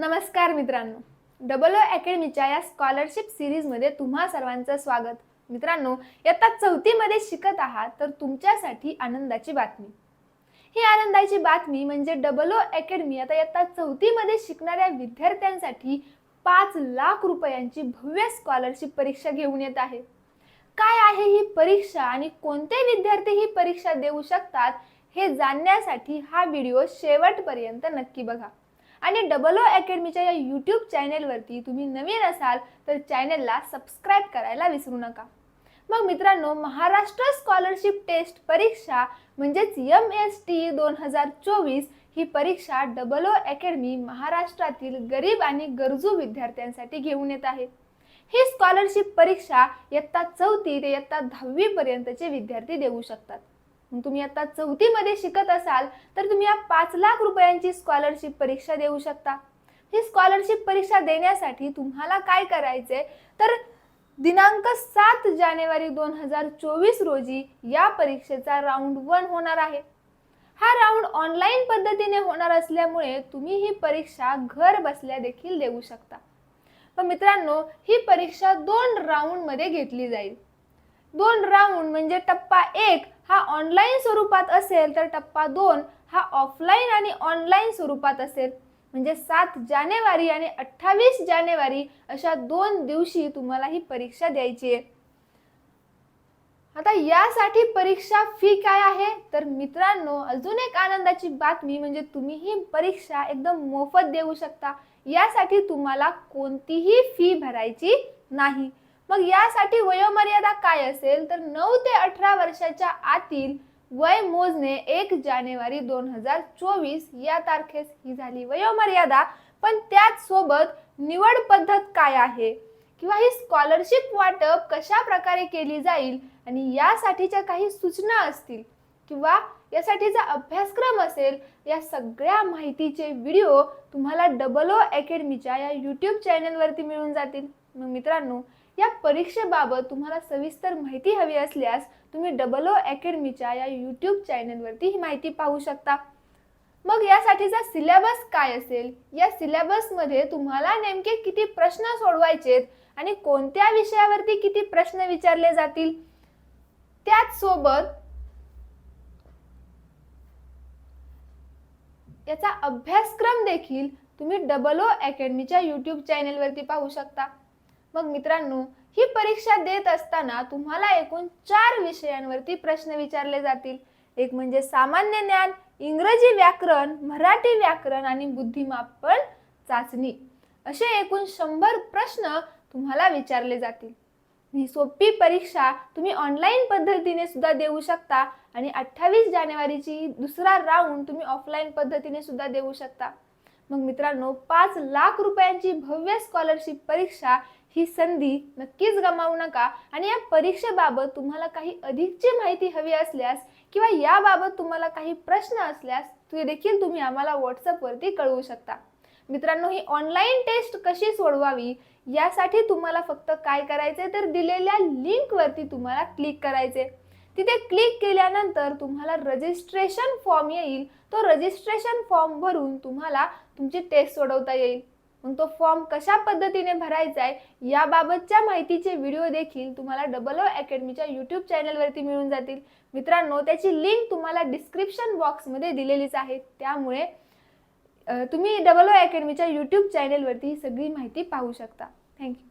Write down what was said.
नमस्कार मित्रांनो. Double O अकॅडमीच्या या स्कॉलरशिप सिरीजमध्ये तुम्हा सर्वांचं स्वागत. मित्रांनो इयत्ता चौथीमध्ये शिकत आहात तर तुमच्यासाठी आनंदाची बातमी. ही आनंदाची बातमी म्हणजे डबल ओ अकॅडमी आता इयत्ता चौथीमध्ये शिकणाऱ्या विद्यार्थ्यांसाठी पाच लाख रुपयांची भव्य स्कॉलरशिप परीक्षा घेऊन येत आहे. काय आहे ही परीक्षा आणि कोणते विद्यार्थी ही परीक्षा देऊ शकतात हे जाणण्यासाठी हा व्हिडिओ शेवटपर्यंत नक्की बघा. आणि डबल ओ अकॅडमीच्या या यूट्यूब चॅनेलवरती तुम्ही नवीन असाल तर चॅनेलला सबस्क्राईब करायला विसरू नका. मग मित्रांनो महाराष्ट्र स्कॉलरशिप टेस्ट परीक्षा म्हणजेच यम एस टी दोन हजार चोवीस ही परीक्षा डबल ओ अकॅडमी महाराष्ट्रातील गरीब आणि गरजू विद्यार्थ्यांसाठी घेऊन येत आहे. ही स्कॉलरशिप परीक्षा इयत्ता चौथी ते इयत्ता दहावीपर्यंतचे विद्यार्थी देऊ शकतात. तुम्ही आता चौथीमध्ये शिकत असाल तर तुम्ही या पाच लाख रुपयांची स्कॉलरशिप परीक्षा देऊ शकता. ही स्कॉलरशिप परीक्षा देण्यासाठी तुम्हाला काय करायचे तर दिनांक सात जानेवारी दोन हजार चोवीस रोजी या परीक्षेचा राऊंड वन होणार आहे. हा राऊंड ऑनलाईन पद्धतीने होणार असल्यामुळे तुम्ही ही परीक्षा घर बसल्या देखील देऊ शकता. पण मित्रांनो ही परीक्षा दोन राऊंडमध्ये घेतली जाईल. दोन राऊंड म्हणजे टप्पा एक हा ऑनलाईन स्वरूपात असेल तर टप्पा दोन हा ऑफलाईन आणि ऑनलाईन स्वरूपात असेल. म्हणजे सात जानेवारी आणि अठ्ठावीस जानेवारी अशा दोन दिवशी तुम्हाला ही परीक्षा द्यायची आहे. आता यासाठी परीक्षा फी काय आहे? तर मित्रांनो अजून एक आनंदाची बातमी म्हणजे तुम्ही ही परीक्षा एकदम मोफत देऊ शकता. यासाठी तुम्हाला कोणतीही फी भरायची नाही. मग यासाठी वयोमर्यादा काय असेल? तर नऊ ते अठरा वर्षाच्या आतील वय मोजणे एक जानेवारी दोन हजार चोवीस या तारखेस ही झाली वयोमर्यादा. पण त्याच सोबत निवड पद्धत काय आहे? किंवा ही स्कॉलरशिप वाटप कशा प्रकारे केली जाईल? आणि यासाठीच्या काही सूचना असतील? किंवा यासाठीचा अभ्यासक्रम असेल? या सगळ्या माहितीचे व्हिडिओ तुम्हाला डबल ओ अकॅडमीच्या या यूट्यूब चॅनलवरती मिळून जातील. मग मित्रांनो या परीक्षेबाबत तुम्हाला सविस्तर माहिती हवी असल्यास तुम्ही डबल ओ अकॅडमीच्या या यूट्यूब चॅनलवरती ही माहिती पाहू शकता. मग यासाठीचा सिलेबस काय असेल? या सिलेबसमध्ये तुम्हाला नेमके किती प्रश्न सोडवायचेत आणि कोणत्या विषयावरती किती प्रश्न विचारले जातील? त्याच सोबत याचा अभ्यासक्रम देखील तुम्ही डबल ओ अकॅडमीच्या यूट्यूब चॅनेलवरती पाहू शकता. मग मित्रांनो ही परीक्षा देत असताना तुम्हाला एकूण चार विषयांवरती प्रश्न विचारले जातील. एक म्हणजे सामान्य ज्ञान इंग्रजी व्याकरण मराठी व्याकरण आणि बुद्धिमापन चाचणी. असे एकूण शंभर प्रश्न तुम्हाला विचारले जातील. ही सोपी परीक्षा तुम्ही ऑनलाईन पद्धतीने सुद्धा देऊ शकता आणि अठ्ठावीस जानेवारीची दुसरा राऊंड तुम्ही ऑफलाईन पद्धतीने सुद्धा देऊ शकता. मग मित्रांनो पाच लाख रुपयांची भव्य स्कॉलरशिप परीक्षा ही संधी नक्कीच गमावू नका. आणि या परीक्षेबाबत तुम्हाला काही अधिकची माहिती हवी असल्यास किंवा याबाबत तुम्हाला काही प्रश्न असल्यास ते देखील तुम्ही आम्हाला व्हॉट्सअपवरती कळवू शकता. मित्रांनो ही ऑनलाईन टेस्ट कशी सोडवावी? यासाठी तुम्हाला फक्त काय करायचे तर दिलेल्या लिंकवरती तुम्हाला क्लिक करायचे तिथे क्लिक केल्यानंतर तुम्हाला रजिस्ट्रेशन फॉर्म येईल. तो रजिस्ट्रेशन फॉर्म भरून तुम्हाला तुमची टेस्ट सोडवता येईल. मग तो फॉर्म कशा पद्धतीने भरायचा आहे याबाबतच्या माहितीचे व्हिडिओ देखील तुम्हाला डबल ओ अकॅडमीच्या यूट्यूब चॅनलवरती मिळून जातील. मित्रांनो त्याची लिंक तुम्हाला डिस्क्रिप्शन बॉक्समध्ये दिलेलीच आहे. त्यामुळे तुम्ही डबल ओ अकॅडमीच्या यूट्यूब चॅनलवरती ही सगळी माहिती पाहू शकता. थँक्यू